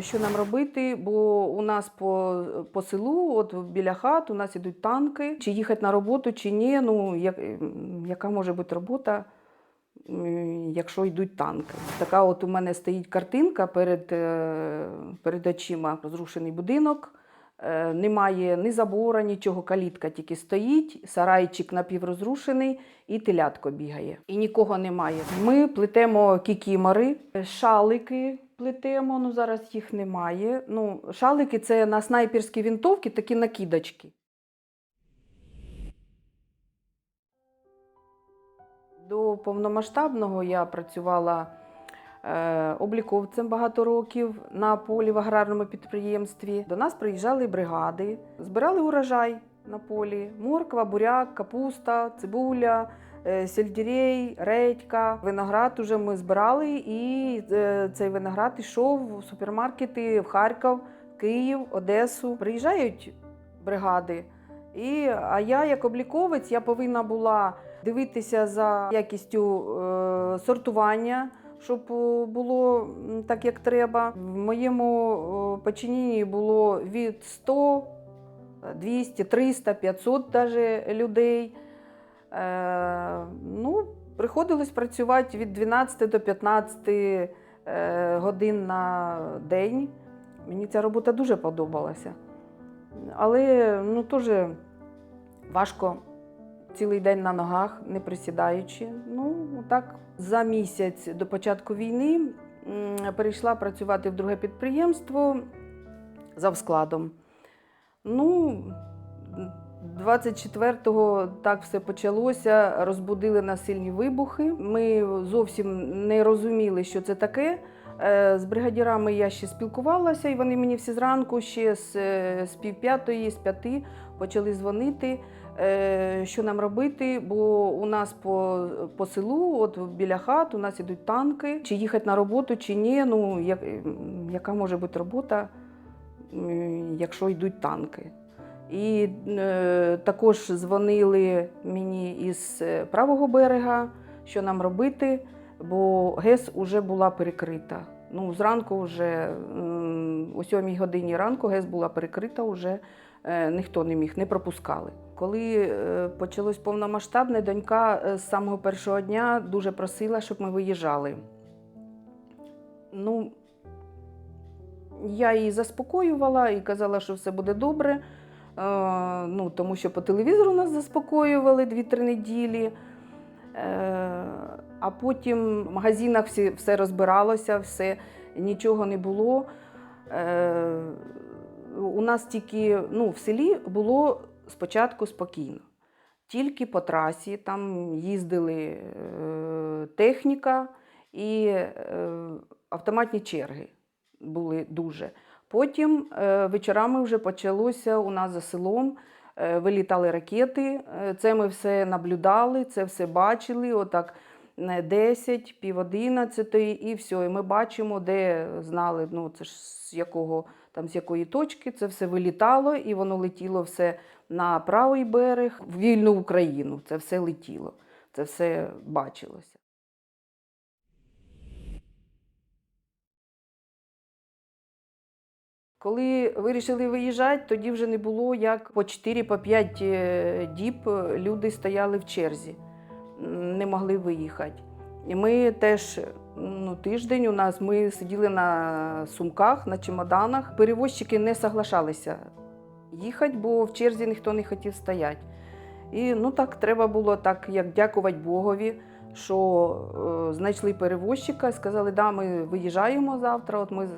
Що нам робити? Бо у нас по, по селу, от біля хат, у нас ідуть танки. Чи їхати на роботу, чи ні. Ну, як, яка може бути робота, якщо йдуть танки? Така от у мене стоїть картинка перед, е, перед очима. Розрушений будинок. Е, Немає ні забора, нічого, калітка тільки стоїть, сарайчик напіврозрушений і телятко бігає. І нікого немає. Ми плетемо кікімори, шалики плетемо, ну зараз їх немає. Ну, шалики це на снайперські вінтовки, такі накидочки. До повномасштабного я працювала е, обліковцем багато років на полі в аграрному підприємстві. До нас приїжджали бригади, збирали урожай на полі: морква, буряк, капуста, цибуля. Е, Сельдерей, редька, виноград уже ми збирали, і е, цей виноград йшов в супермаркети в Харків, Київ, Одесу. Приїжджають бригади. І, а я, як обліковець, я повинна була дивитися за якістю е, сортування, щоб е, було так, як треба. В моєму е, було від 100, 200, 300, 500 даже людей. Е, ну, приходилось працювати від 12 до 15 е, годин на день. Мені ця робота дуже подобалася. Але ну, теж важко цілий день на ногах, не присідаючи. Ну, так, за місяць до початку війни перейшла працювати в друге підприємство за складом. Ну, 24-го так все почалося, розбудили нас сильні вибухи. Ми зовсім не розуміли, що це таке. Е, З бригадірами я ще спілкувалася, і вони мені всі зранку, ще з, е, з півп'ятої, з п'яти почали дзвонити, е, що нам робити, бо у нас по, по селу, от біля хат, у нас ідуть танки. Чи їхати на роботу, чи ні. Ну, як, яка може бути робота, якщо йдуть танки? І е, також дзвонили мені із е, правого берега, що нам робити, бо ГЕС вже була перекрита. Ну, зранку вже о 7 годині ранку ГЕС була перекрита, вже е, ніхто не міг, не пропускали. Коли е, почалось повномасштабне, донька е, з самого першого дня дуже просила, щоб ми виїжджали. Ну, я її заспокоювала і казала, що все буде добре. Ну, тому що по телевізору нас заспокоювали 2-3 неділі. Е, а потім в магазинах все розбиралося, все, нічого не було. Е, у нас тільки ну, в селі було спочатку спокійно. Тільки по трасі там їздили е, техніка і автоматні черги були дуже. Потім е, вечорами вже почалося у нас за селом. е, Вилітали ракети, е, це ми все наблюдали, це все бачили. Отак е, 10, пів 11 і все. І ми бачимо, де знали, ну це ж з якого там з якої точки це все вилітало, і воно летіло все на правий берег, в вільну Україну. Це все летіло, це все бачилося. Коли вирішили виїжджати, тоді вже не було як по 4-5 е, діб люди стояли в черзі, не могли виїхати. І ми теж ну, тиждень у нас ми сиділи на сумках, на чемоданах. Перевозчики не соглашалися їхати, бо в черзі ніхто не хотів стояти. І ну так треба було так, як дякувати Богові, що е, знайшли перевозчика, сказали, да, ми виїжджаємо завтра. От ми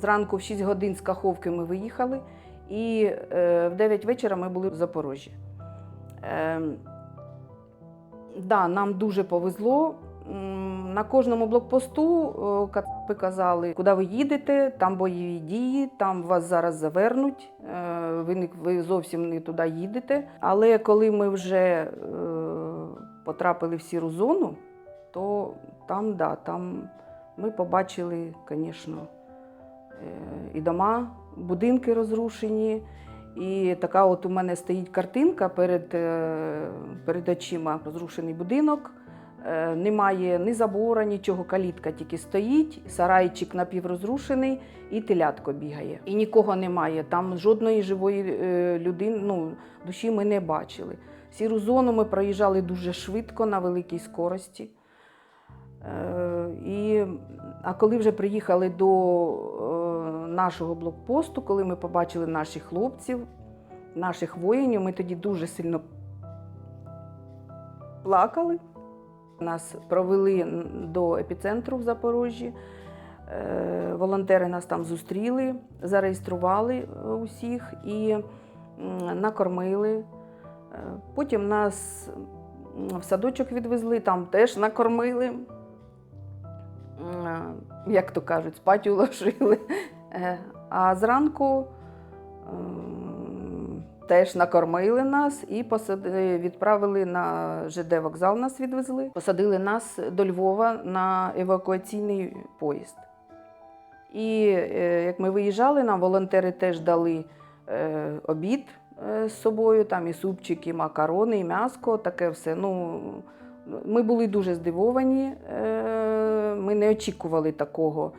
зранку в 6 годин з Каховки ми виїхали, і е, в 9 вечора ми були в Запорожжі. Е, да, нам дуже повезло. На кожному блокпосту кацапи казали, куди ви їдете, там бойові дії, там вас зараз завернуть, е, ви, ви зовсім не туди їдете. Але коли ми вже е, потрапили в сіру зону, то там, да, там ми побачили, звісно, і дома, будинки розрушені. І така от у мене стоїть картинка перед, е, перед очима розрушений будинок. Е, Немає ні забора, нічого, калітка тільки стоїть, сарайчик напіврозрушений і телятко бігає. І нікого немає. Там жодної живої е, людини, ну, душі ми не бачили. Сіру зону ми проїжджали дуже швидко на великій скорості. Е, І, а коли вже приїхали до е, нашого блокпосту, коли ми побачили наших хлопців, наших воїнів, ми тоді дуже сильно плакали. Нас провели до епіцентру в Запоріжжі. Е, Волонтери нас там зустріли, зареєстрували е, усіх і накормили. Е, Потім нас в садочок відвезли, там теж накормили. Як то кажуть, спать уложили. Е, А зранку теж накормили нас і посади- відправили на ЖД вокзал, нас відвезли. Посадили нас до Львова на евакуаційний поїзд. І е, як ми виїжджали, нам волонтери теж дали е, обід з собою, там і супчики, і макарони, і м'яско, таке все. Ну, ми були дуже здивовані. Ми не очікували такого,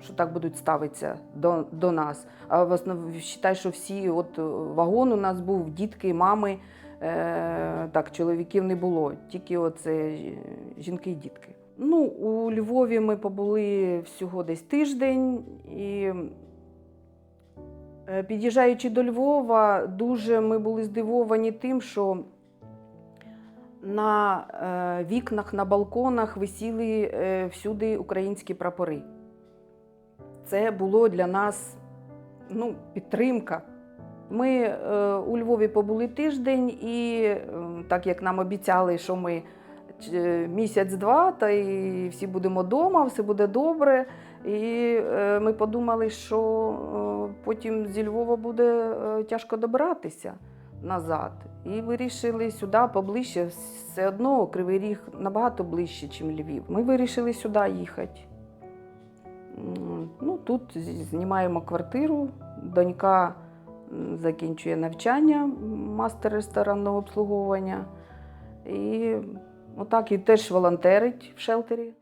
що так будуть ставитися до, до нас. А в основному вважай, що всі, от вагон у нас був, дітки, мами. Е, так, чоловіків не було, тільки оце жінки і дітки. Ну, у Львові ми побули всього десь тиждень і. е, Під'їжджаючи до Львова, дуже ми були здивовані тим, що на е, вікнах, на балконах висіли е, всюди українські прапори. Це було для нас ну, підтримка. Ми е, у Львові побули тиждень, і так як нам обіцяли, що ми місяць-два, та і всі будемо вдома, все буде добре. І ми подумали, що потім зі Львова буде тяжко добиратися назад. І вирішили сюди поближче. Все одно Кривий Ріг набагато ближче, ніж Львів. Ми вирішили сюди їхати. Ну, тут знімаємо квартиру. Донька закінчує навчання, мастер ресторанного обслуговування. І отак і теж волонтерить в шелтері.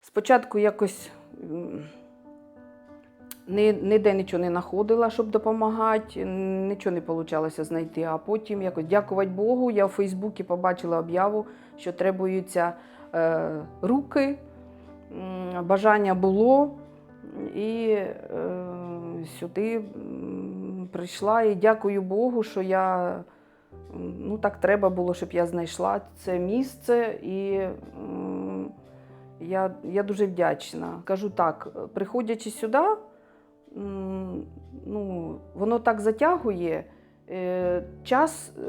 Спочатку якось ніде нічого не знаходила, щоб допомагати, нічого не вийшло знайти. А потім якось, дякувати Богу, я в Фейсбуці побачила об'яву, що требуються е, руки, бажання було. І е, сюди прийшла і дякую Богу, що я ну так треба було, щоб я знайшла це місце. І я, я дуже вдячна. Кажу так, приходячи сюди, ну, воно так затягує. е, Час е,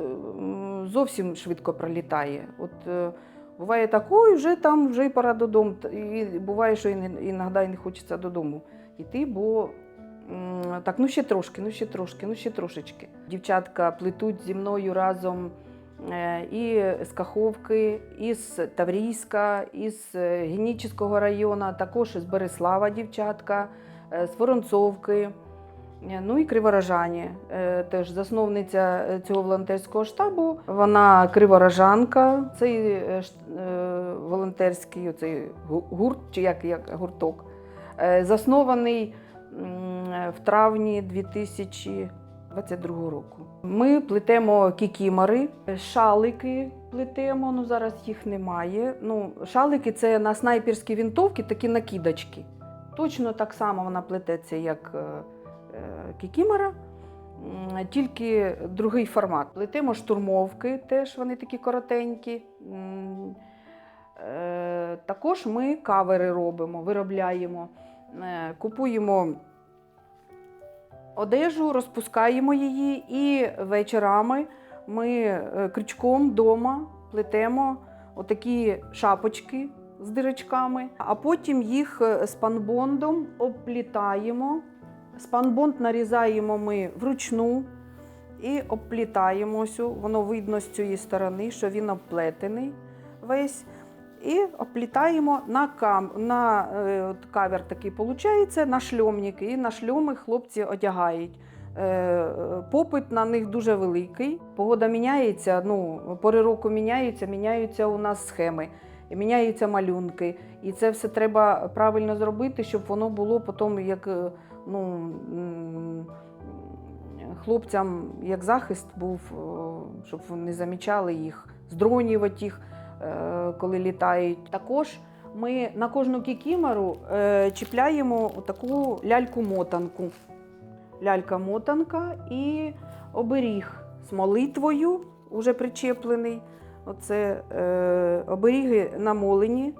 зовсім швидко пролітає. От е, буває так, ой, вже там вже й пора додому. І буває, що іноді не хочеться додому йти, бо так, ну ще трошки, ну ще трошки, ну ще трошечки. Дівчатка плетуть зі мною разом і з Каховки, і з Таврійська, і з Генічеського району, також з Береслава дівчатка, з Воронцовки. Е, Ну і криворожані, Е, теж засновниця е, цього волонтерського штабу. Вона криворожанка. Цей е, е, волонтерський оцей гурт, чи як, як гурток, е, заснований в травні 2022 року. Ми плетемо кікімори, шалики плетемо, ну зараз їх немає. Ну, шалики це на снайперські вінтовки, такі накидочки. Точно так само вона плететься, як е, е, кікімора, м, тільки другий формат. Плетемо штурмовки, теж вони такі коротенькі. Е, Також ми кавери робимо, виробляємо, купуємо одежу, розпускаємо її і вечорами ми крючком вдома плетемо отакі шапочки з дирочками, а потім їх е, спанбондом обплітаємо. Спанбонд нарізаємо ми вручну і обплітаємо воно видно з цієї сторони, що він обплетений весь. І обплітаємо на кам... на е, от кавер такий виходить, на шльомник. І на шльоми хлопці одягають. е, попит на них дуже великий. Погода міняється, ну, пори року міняються, міняються у нас схеми, міняються малюнки. І це все треба правильно зробити, щоб воно було потім як е, ну, хлопцям як захист був, щоб вони замічали їх з дронів отіх, е, коли літають. Також ми на кожну кікімору е, чіпляємо таку ляльку-мотанку. Лялька-мотанка і оберіг з молитвою, уже причеплений. Оце е, оберіги намолені.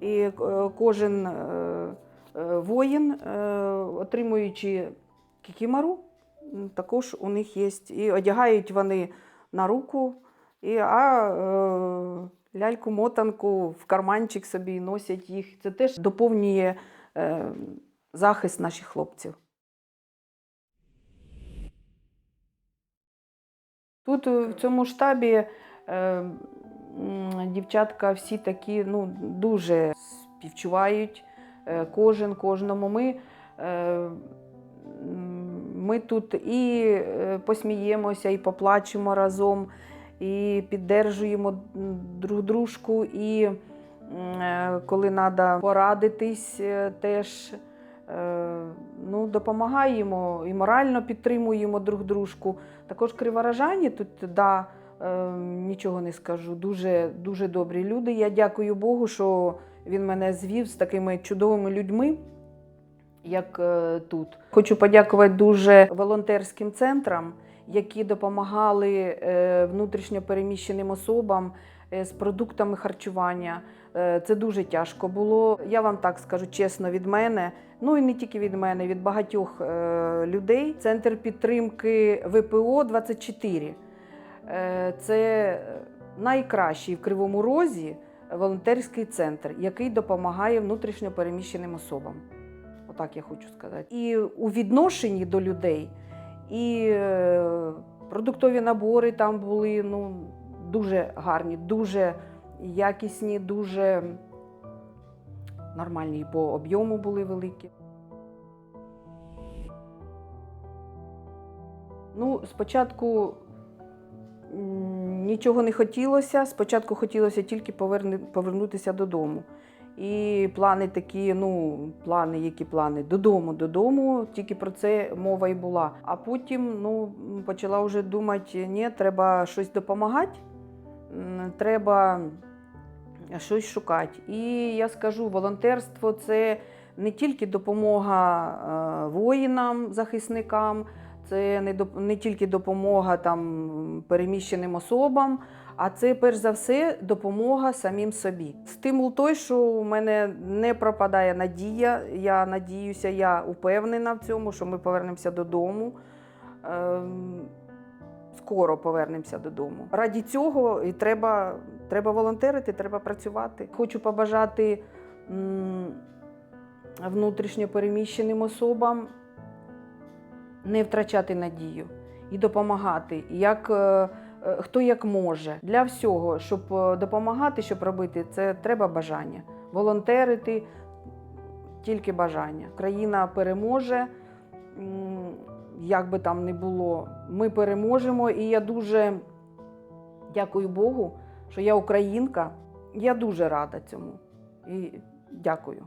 І е, кожен е, е, воїн, е, отримуючи кікімору, м, також у них є. І одягають вони на руку, і, а е, ляльку-мотанку в карманчик собі носять їх. Це теж доповнює е, захист наших хлопців. Тут в цьому штабі дівчатка всі такі ну, дуже співчувають е, кожен кожному. Ми, е, ми тут і е, посміємося, і поплачемо разом, і піддержуємо друг дружку, і е, коли треба порадитись, е, теж е, ну, допомагаємо і морально підтримуємо друг дружку. Також криворожані тут да, е, нічого не скажу. Дуже, дуже добрі люди. Я дякую Богу, що він мене звів з такими чудовими людьми, як е, тут. Хочу подякувати дуже волонтерським центрам, які допомагали е, внутрішньо переміщеним особам е, з продуктами харчування. Це дуже тяжко було. Я вам так скажу чесно від мене. Ну і не тільки від мене, від багатьох людей. Центр підтримки ВПО 24. Е, це найкращий в Кривому Розі волонтерський центр, який допомагає внутрішньо переміщеним особам. Отак я хочу сказати. І у відношенні до людей, і е, продуктові набори там були ну, дуже гарні, дуже якісні, дуже нормальні і по об'єму були великі. Ну, спочатку нічого не хотілося. Спочатку хотілося тільки повернутися додому. І плани такі, ну, плани, які плани? Додому, додому, тільки про це мова і була. А потім ну, почала вже думати, ні, треба щось допомагати, треба щось шукати. І я скажу, волонтерство це не тільки допомога е, воїнам, захисникам, це не, доп- не тільки допомога там, переміщеним особам, а це перш за все допомога самим собі. Стимул той, що у мене не пропадає надія. Я надіюся, я упевнена в цьому, що ми повернемося додому. Ем, Скоро повернемося додому. Раді цього і треба, треба волонтерити, треба працювати. Хочу побажати внутрішньо переміщеним особам не втрачати надію і допомагати, як, е, е, хто як може. Для всього, щоб е, допомагати, щоб робити, це треба бажання. Волонтерити тільки бажання. Країна переможе, як би там не було, ми переможемо. І я дуже дякую Богу, що я українка. Я дуже рада цьому. І дякую.